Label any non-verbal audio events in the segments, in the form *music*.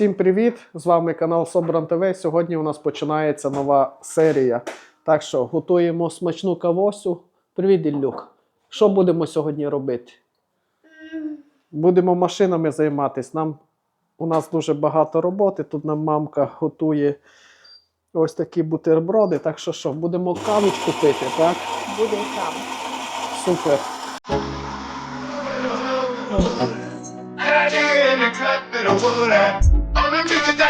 Всім привіт! З вами канал Собран ТВ. Сьогодні у нас починається нова серія. Так що готуємо смачну кавосю. Привіт, Іллюк. Що будемо сьогодні робити? Будемо машинами займатися. Нам у нас дуже багато роботи. Тут нам мамка готує ось такі бутерброди. Так що що, будемо кавочку пити, так? Буде там. Супер.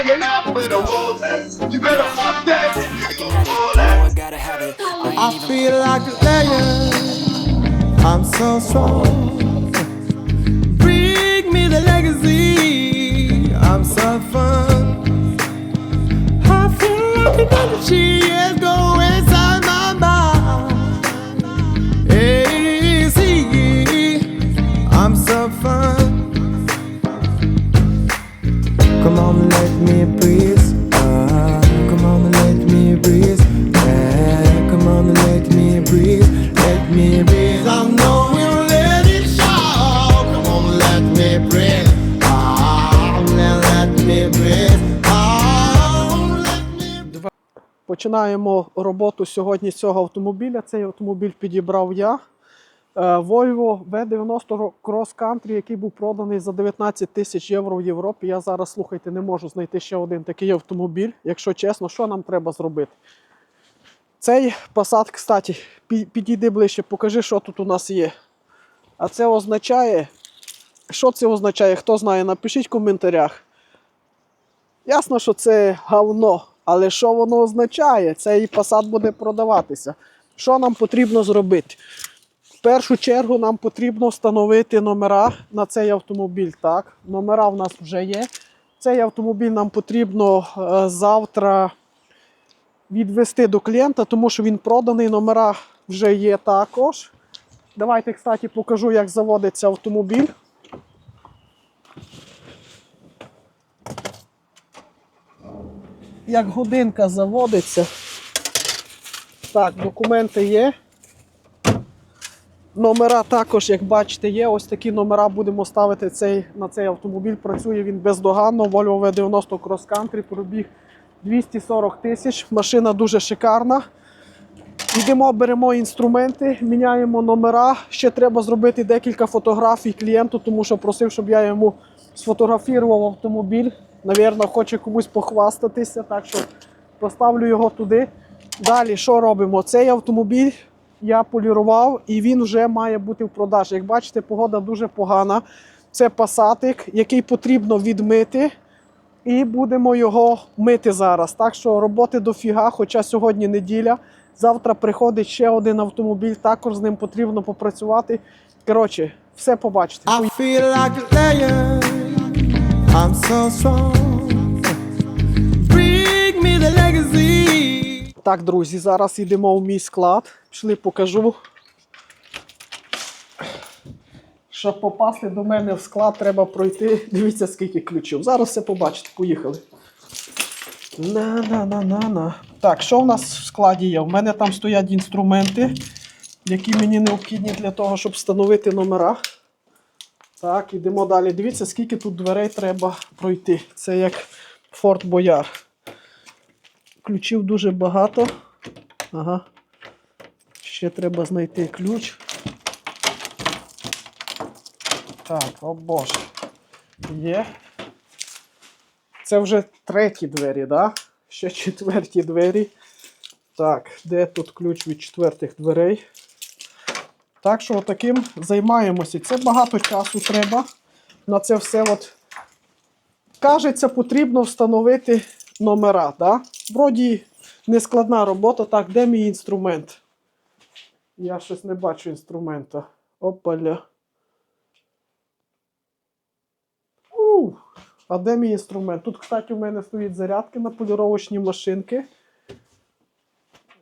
Hanging out with the wolves. You better fuck that. You gon' pull that. I gotta have it. I ain't I even feel like a lion. I'm so strong. Bring me the legacy. I'm so fun. I feel like an energy is Починаємо роботу сьогодні з цього автомобіля. Цей автомобіль підібрав я. Е, Volvo V90 Cross Country, який був проданий за 19 тисяч євро в Європі. Я зараз, слухайте, не можу знайти ще один такий автомобіль. Якщо чесно, що нам треба зробити? Цей Passat, кстати, підійди ближче, покажи, що тут у нас є. А це означає. Що це означає? Хто знає, напишіть в коментарях. Ясно, що це говно, але що воно означає? Цей Passat буде продаватися. Що нам потрібно зробити? В першу чергу нам потрібно встановити номера на цей автомобіль. Так, номера в нас вже є. Цей автомобіль нам потрібно е, завтра відвести до клієнта, тому що він проданий. Номера вже є також. Давайте, кстати, покажу, як заводиться автомобіль. Як годинка заводиться. Так, документи є. Номера також, як бачите, є. Ось такі номера будемо ставити цей, на цей автомобіль. Працює він бездоганно. Volvo V90 Cross Country, пробіг 240 тисяч. Машина дуже шикарна. Йдемо, беремо інструменти, міняємо номера. Ще треба зробити декілька фотографій клієнту, тому що просив, щоб я йому сфотографував автомобіль. Навірно, хоче комусь похвастатися, так що поставлю його туди. Далі, що робимо? Цей автомобіль я полірував і він вже має бути в продажі. Як бачите, погода дуже погана. Це пасатик, який потрібно відмити. І будемо його мити зараз. Так що роботи дофіга, хоча сьогодні неділя. Завтра приходить ще один автомобіль, також з ним потрібно попрацювати. Коротше, все побачите. I feel like. I'm so strong. Bring me the legacy. Так, друзі, зараз йдемо в мій склад. Пішли, покажу. Щоб попасти до мене в склад, треба пройти. Дивіться, скільки ключів. Зараз все побачите, поїхали. На-на-на-на-на. Так, що в нас в складі є? У мене там стоять інструменти, які мені необхідні для того, щоб встановити номера. Так, йдемо далі. Дивіться, скільки тут дверей треба пройти. Це як Форт Бояр. Ключів дуже багато. Ага. Ще треба знайти ключ. Так, о боже. Є. Це вже треті двері, да? Ще *laughs* четверті двері. Так, де тут ключ від четвертих дверей? Так що таким займаємося. Це багато часу треба. На це все от. Кажеться, потрібно встановити номера. Да? Вроді нескладна робота. Так, де мій інструмент? Я щось не бачу інструмента. Опаля. А де мій інструмент? Тут, кстати, у мене стоїть зарядки на поліровочні машинки.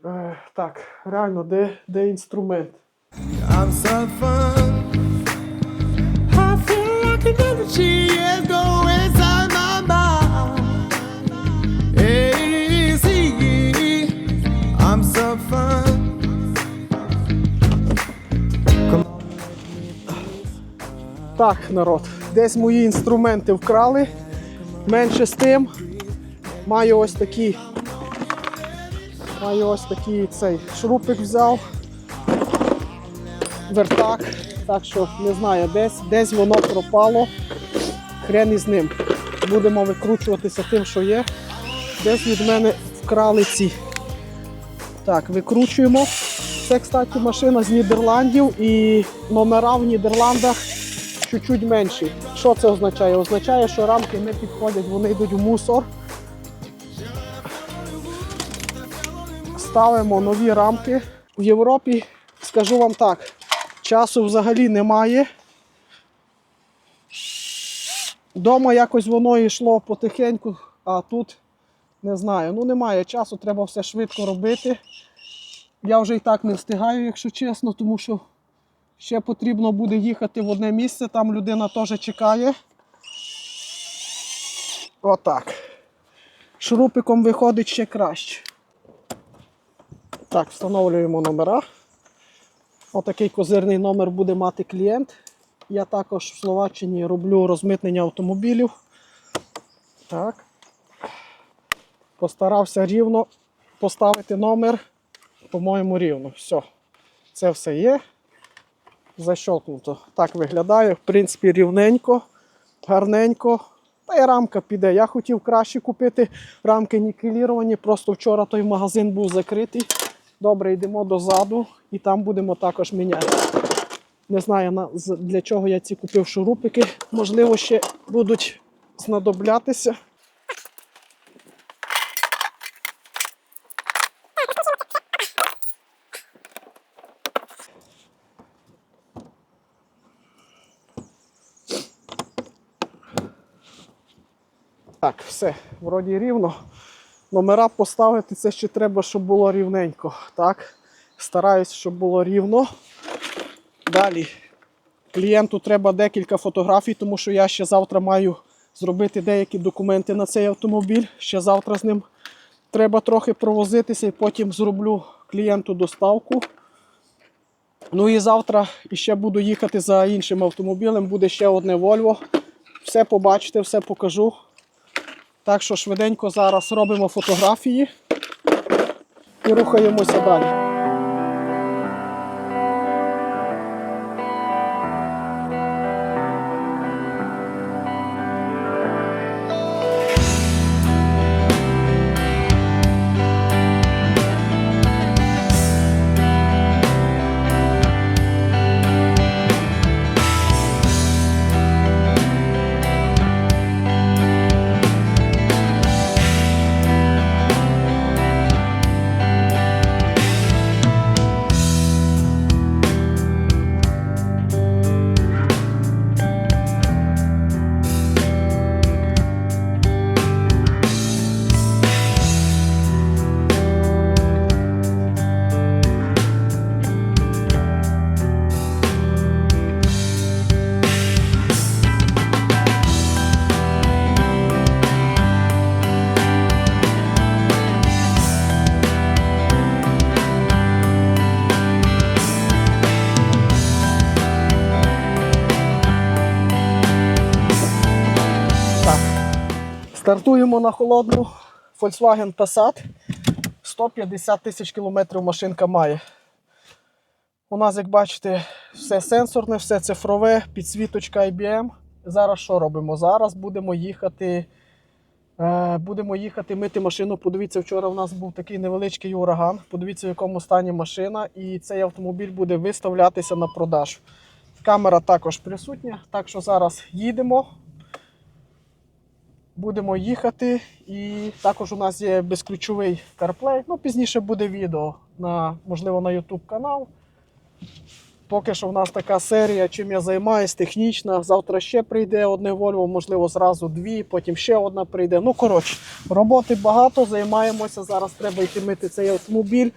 Е, так, реально, де, де інструмент? I'm so fun. I feel like an energy. Так, народ, десь мої інструменти вкрали. Менше з тим, маю ось такий. Маю ось такий цей шурупик взяв. Вертак. Так що не знаю, десь, десь воно пропало. Хрен із ним. Будемо викручуватися тим, що є. Десь від мене вкрали ці. Так, викручуємо. Це, кстати, машина з Нідерландів і номера в Нідерландах чуть-чуть менші. Що це означає? Означає, що рамки не підходять, вони йдуть в мусор. Ставимо нові рамки. В Європі, скажу вам так, часу взагалі немає. Дома якось воно йшло потихеньку, а тут не знаю. Ну немає часу, треба все швидко робити. Я вже і так не встигаю, якщо чесно, тому що ще потрібно буде їхати в одне місце, там людина теж чекає. Отак. Шурупиком виходить ще краще. Так, встановлюємо номера. Отакий козирний номер буде мати клієнт. Я також в Словаччині роблю розмитнення автомобілів. Так. Постарався рівно поставити номер, по-моєму, рівно. Все. Це все є. Защолкнуто. Так виглядає. В принципі, рівненько, гарненько. Та й рамка піде. Я хотів краще купити рамки нікеліровані. Просто вчора той магазин був закритий. Добре, йдемо дозаду і там будемо також міняти. Не знаю для чого я ці купив шурупики. Можливо, ще будуть знадоблятися. Так, все, вроді рівно. Номера поставити це ще треба, щоб було рівненько. Так, стараюсь, щоб було рівно. Далі. Клієнту треба декілька фотографій, тому що я ще завтра маю зробити деякі документи на цей автомобіль. Ще завтра з ним треба трохи провозитися і потім зроблю клієнту доставку. Ну і завтра ще буду їхати за іншим автомобілем, буде ще одне Volvo. Все побачите, все покажу. Так що швиденько зараз робимо фотографії і рухаємося далі. Стартуємо на холодну. Volkswagen Passat. 150 тисяч кілометрів машинка має. У нас, як бачите, все сенсорне, все цифрове, підсвіточка IBM. Зараз що робимо? Зараз будемо їхати. Е, будемо їхати мити машину. Подивіться, вчора у нас був такий невеличкий ураган. Подивіться, в якому стані машина, і цей автомобіль буде виставлятися на продаж. Камера також присутня, так що зараз їдемо. Будемо їхати, і також у нас є безключовий CarPlay. Ну, пізніше буде відео на, можливо, на YouTube канал. Поки що в нас така серія, чим я займаюсь, технічна. Завтра ще прийде одне Volvo, можливо, зразу дві, потім ще одна прийде. Ну, коротше, роботи багато, займаємося. Зараз треба йти мити цей автомобіль,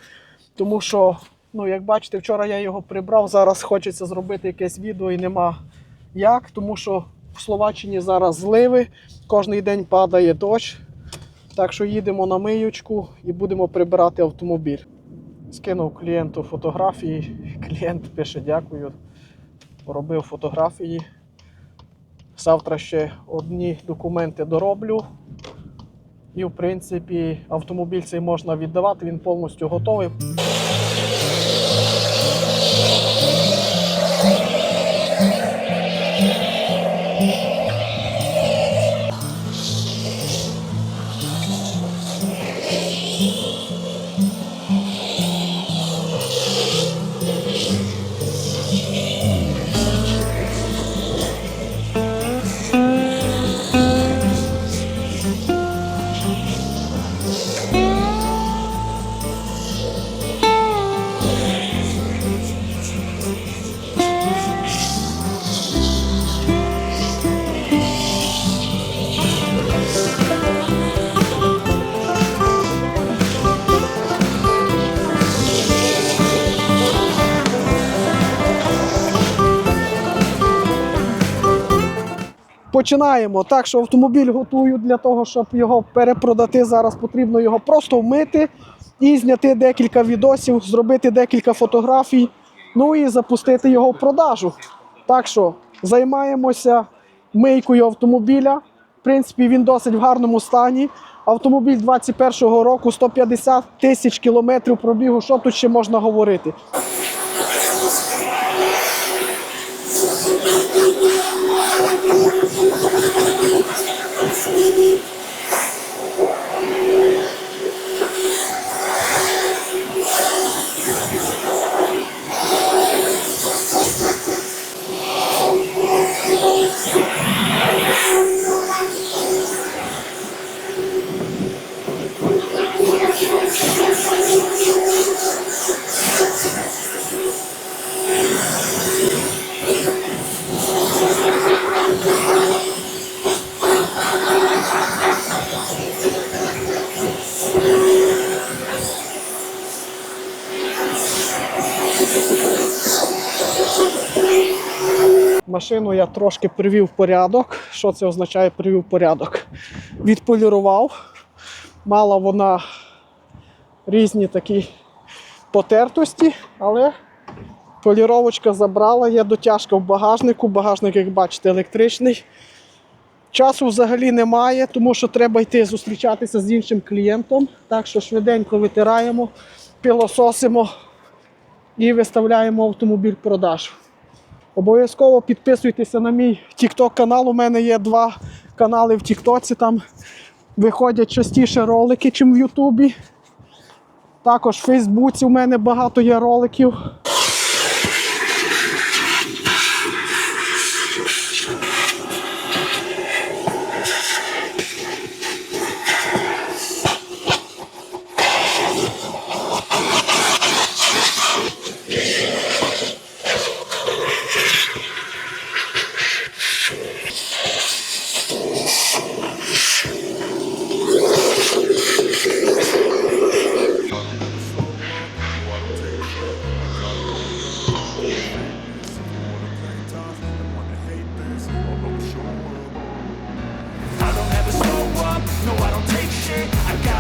тому що, ну, як бачите, вчора я його прибрав. Зараз хочеться зробити якесь відео і нема як, тому що в Словаччині зараз зливи, кожен день падає дощ. Так що їдемо на миючку і будемо прибирати автомобіль. Скинув клієнту фотографії. Клієнт пише дякую. Робив фотографії. Завтра ще одні документи дороблю. І, в принципі, автомобіль цей можна віддавати, він повністю готовий. Починаємо. Так що автомобіль готую для того, щоб його перепродати. Зараз потрібно його просто вмити і зняти декілька відосів, зробити декілька фотографій, ну і запустити його в продажу. Так що займаємося мийкою автомобіля. В принципі, він досить в гарному стані. Автомобіль 21-го року 150 тисяч кілометрів пробігу. Що тут ще можна говорити? Thank you. Машину я трошки привів порядок. Що це означає привів порядок? Відполірував. Мала вона різні такі потертості, але поліровочка забрала, є дотяжка в багажнику. Багажник, як бачите, електричний. Часу взагалі немає, тому що треба йти зустрічатися з іншим клієнтом. Так що швиденько витираємо, пилососимо і виставляємо автомобіль продаж. Обов'язково підписуйтеся на мій TikTok канал. У мене є два канали в Тіктоці. Там виходять частіше ролики, ніж в Ютубі. Також в Фейсбуці у мене багато є роликів.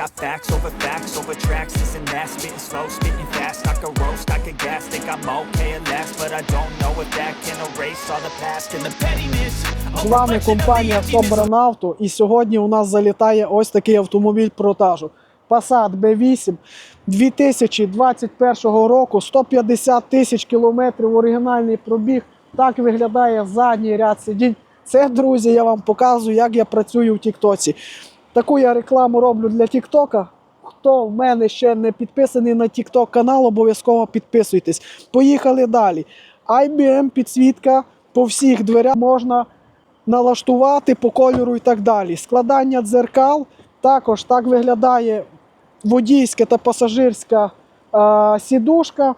got facts over facts over tracks, this and that Spitting slow, spitting fast, I could roast, I could gas Think I'm okay at last, but I don't know if that can erase all the past And the pettiness З вами компанія Собранавто. І сьогодні у нас залітає ось такий автомобіль продажу. Passat B8 2021 року, 150 тисяч кілометрів оригінальний пробіг. Так виглядає задній ряд сидінь. Це, друзі, я вам показую, як я працюю в Тіктоці. Таку я рекламу роблю для Тіктока. Хто в мене ще не підписаний на TikTok канал, обов'язково підписуйтесь. Поїхали далі. IBM підсвітка по всіх дверях можна налаштувати по кольору і так далі. Складання дзеркал також так виглядає водійська та пасажирська е, сідушка.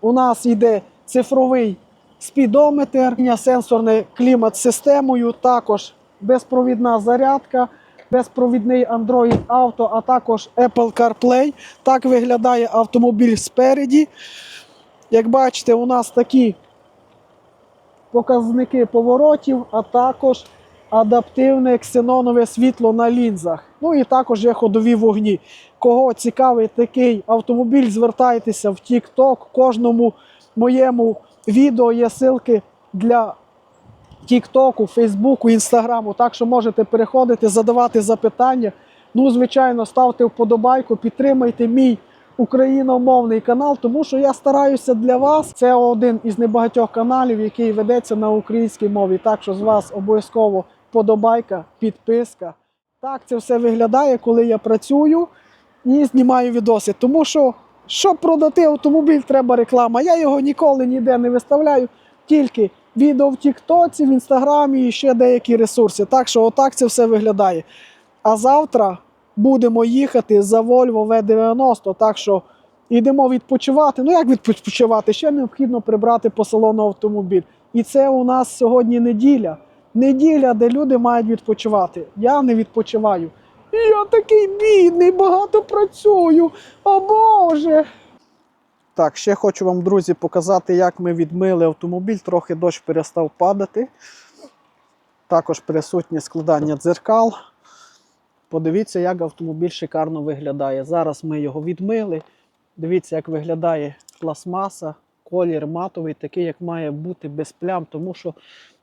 У нас йде цифровий спідометр, сенсорне клімат-системою. Також безпровідна зарядка, безпровідний Android Auto, а також Apple CarPlay. Так виглядає автомобіль спереді. Як бачите, у нас такі показники поворотів, а також адаптивне ксенонове світло на лінзах. Ну і також є ходові вогні. Кого цікавий такий автомобіль, звертайтеся в TikTok. Кожному моєму відео є ссылки для Тіктоку, Фейсбуку, Інстаграму. Так що можете переходити, задавати запитання. Ну, звичайно, ставте вподобайку, підтримайте мій україномовний канал, тому що я стараюся для вас. Це один із небагатьох каналів, який ведеться на українській мові. Так що з вас обов'язково вподобайка, підписка. Так це все виглядає, коли я працюю і знімаю відоси. Тому що, щоб продати автомобіль, треба реклама. Я його ніколи ніде не виставляю, тільки відео в Тіктоці, в Інстаграмі і ще деякі ресурси. Так що отак це все виглядає. А завтра будемо їхати за Volvo V90, так що йдемо відпочивати. Ну як відпочивати? Ще необхідно прибрати по салону автомобіль. І це у нас сьогодні неділя. Неділя, де люди мають відпочивати. Я не відпочиваю. Я такий бідний, багато працюю. О Боже. Так, ще хочу вам, друзі, показати, як ми відмили автомобіль. Трохи дощ перестав падати. Також присутнє складання дзеркал. Подивіться, як автомобіль шикарно виглядає. Зараз ми його відмили. Дивіться, як виглядає пластмаса, колір матовий, такий, як має бути без плям. Тому що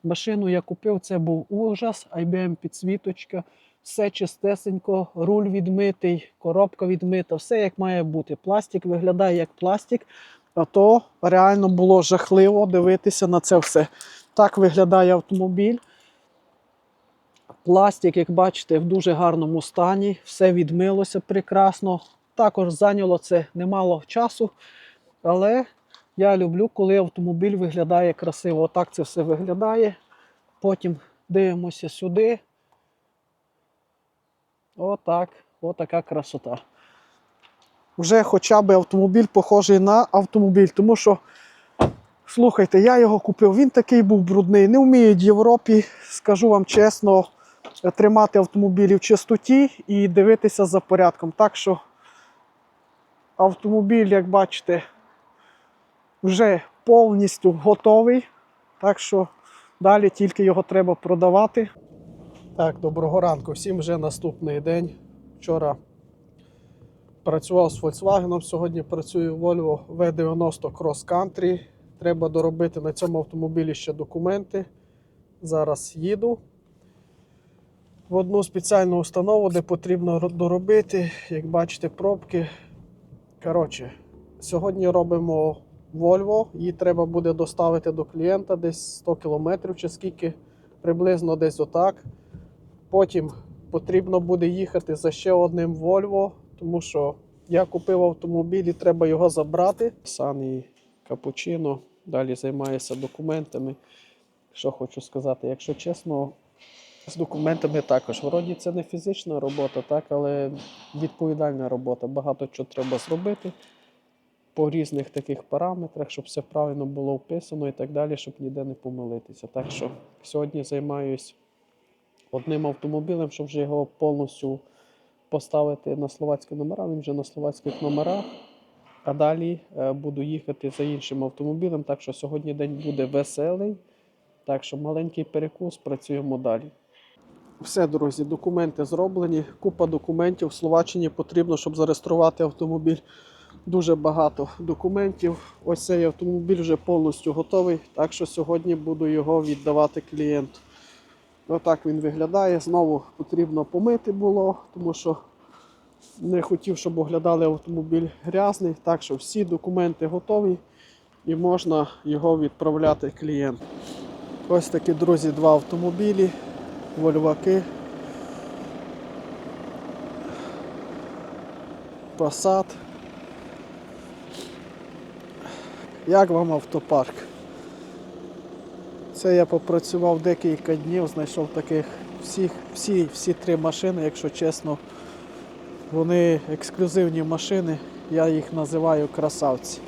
машину я купив, це був ужас, IBM підсвіточка, все чистесенько, руль відмитий, коробка відмита, все як має бути. Пластик виглядає як пластик, а то реально було жахливо дивитися на це все. Так виглядає автомобіль. Пластик, як бачите, в дуже гарному стані, все відмилося прекрасно. Також зайняло це немало часу, але я люблю, коли автомобіль виглядає красиво. Отак це все виглядає. Потім дивимося сюди. Отак, отака красота. Вже хоча б автомобіль похожий на автомобіль, тому що, слухайте, я його купив, він такий був брудний. Не вміють в Європі, скажу вам чесно, тримати автомобілі в чистоті і дивитися за порядком. Так що автомобіль, як бачите, вже повністю готовий. Так що далі тільки його треба продавати. Так, доброго ранку. Всім вже наступний день. Вчора працював з Volkswagen, сьогодні працюю в Volvo V90 Cross Country. Треба доробити на цьому автомобілі ще документи. Зараз їду в одну спеціальну установу, де потрібно доробити. Як бачите, пробки. Коротше, сьогодні робимо Volvo, її треба буде доставити до клієнта десь 100 км чи скільки, приблизно десь отак. Потім потрібно буде їхати за ще одним Volvo, тому що я купив автомобіль і треба його забрати. Сан і Капучино. Далі займаюся документами. Що хочу сказати, якщо чесно, з документами також. Вроді це не фізична робота, так, але відповідальна робота. Багато чого треба зробити по різних таких параметрах, щоб все правильно було вписано і так далі, щоб ніде не помилитися. Так що сьогодні займаюсь одним автомобілем, щоб вже його повністю поставити на словацькі номера. Він вже на словацьких номерах. А далі е, буду їхати за іншим автомобілем. Так що сьогодні день буде веселий. Так що маленький перекус, працюємо далі. Все, друзі, документи зроблені. Купа документів. В Словаччині потрібно, щоб зареєструвати автомобіль. Дуже багато документів. Ось цей автомобіль вже повністю готовий. Так що сьогодні буду його віддавати клієнту. Отак він виглядає. Знову потрібно помити було, тому що не хотів, щоб оглядали автомобіль грязний. Так що всі документи готові і можна його відправляти клієнту. Ось такі, друзі, два автомобілі, вольваки. Passat. Як вам автопарк? Це я попрацював декілька днів, знайшов таких всіх, всі, всі три машини, якщо чесно. Вони ексклюзивні машини, я їх називаю красавці.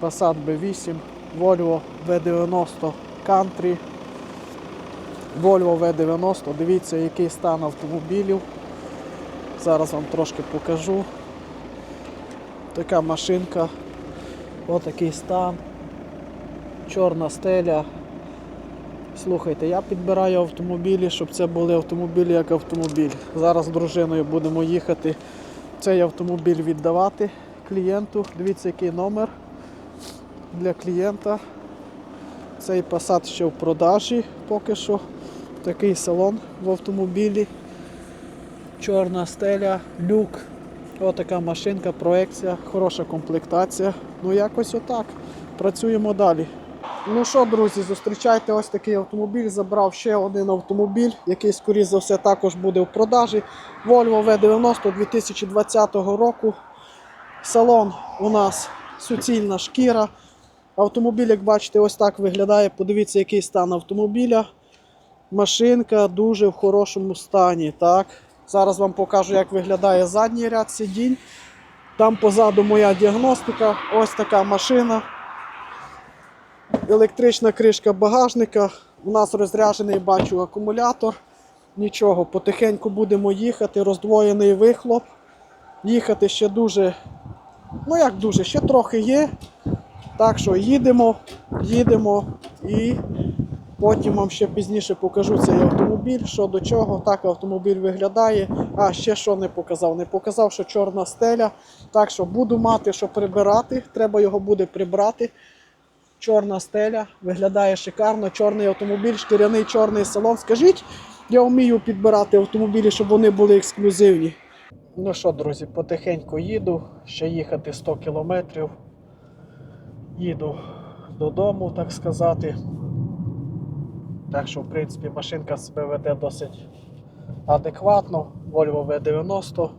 Passat B8, Volvo V90 Country, Volvo V90. Дивіться, який стан автомобілів. Зараз вам трошки покажу. Така машинка. Отакий стан. Чорна стеля. Слухайте, я підбираю автомобілі, щоб це були автомобілі як автомобіль. Зараз з дружиною будемо їхати цей автомобіль віддавати клієнту. Дивіться, який номер для клієнта. Цей Passat ще в продажі поки що. Такий салон в автомобілі. Чорна стеля, люк. Отака машинка, проекція, хороша комплектація. Ну якось отак. Працюємо далі. Ну що, друзі, зустрічайте ось такий автомобіль. Забрав ще один автомобіль, який, скоріш за все, також буде в продажі. Volvo V90 2020 року. Салон у нас суцільна шкіра. Автомобіль, як бачите, ось так виглядає. Подивіться, який стан автомобіля. Машинка дуже в хорошому стані. Так. Зараз вам покажу, як виглядає задній ряд сидінь. Там позаду моя діагностика. Ось така машина. Електрична кришка багажника. У нас розряджений бачу акумулятор. Нічого, потихеньку будемо їхати, роздвоєний вихлоп. Їхати ще дуже, ну як дуже, ще трохи є. Так що їдемо, їдемо і потім вам ще пізніше покажу цей автомобіль, що до чого. Так автомобіль виглядає. А ще що не показав? Не показав, що чорна стеля. Так що буду мати, що прибирати. Треба його буде прибрати. Чорна стеля, виглядає шикарно, чорний автомобіль, шкіряний чорний салон. Скажіть, я вмію підбирати автомобілі, щоб вони були ексклюзивні. Ну що, друзі, потихеньку їду, ще їхати 100 кілометрів. Їду додому, так сказати. Так що, в принципі, машинка себе веде досить адекватно. Volvo V90.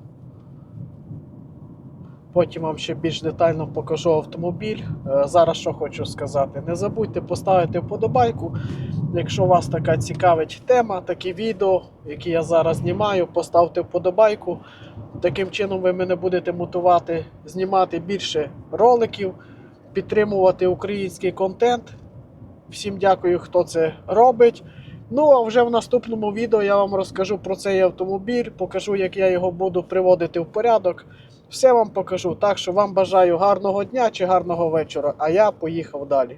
Потім вам ще більш детально покажу автомобіль. Е, Зараз що хочу сказати. Не забудьте поставити вподобайку. Якщо вас така цікавить тема, такі відео, які я зараз знімаю, поставте вподобайку. Таким чином ви мене будете мотивувати знімати більше роликів, підтримувати український контент. Всім дякую, хто це робить. Ну, а вже в наступному відео я вам розкажу про цей автомобіль, покажу, як я його буду приводити в порядок. Все вам покажу. Так що вам бажаю гарного дня чи гарного вечора, а я поїхав далі.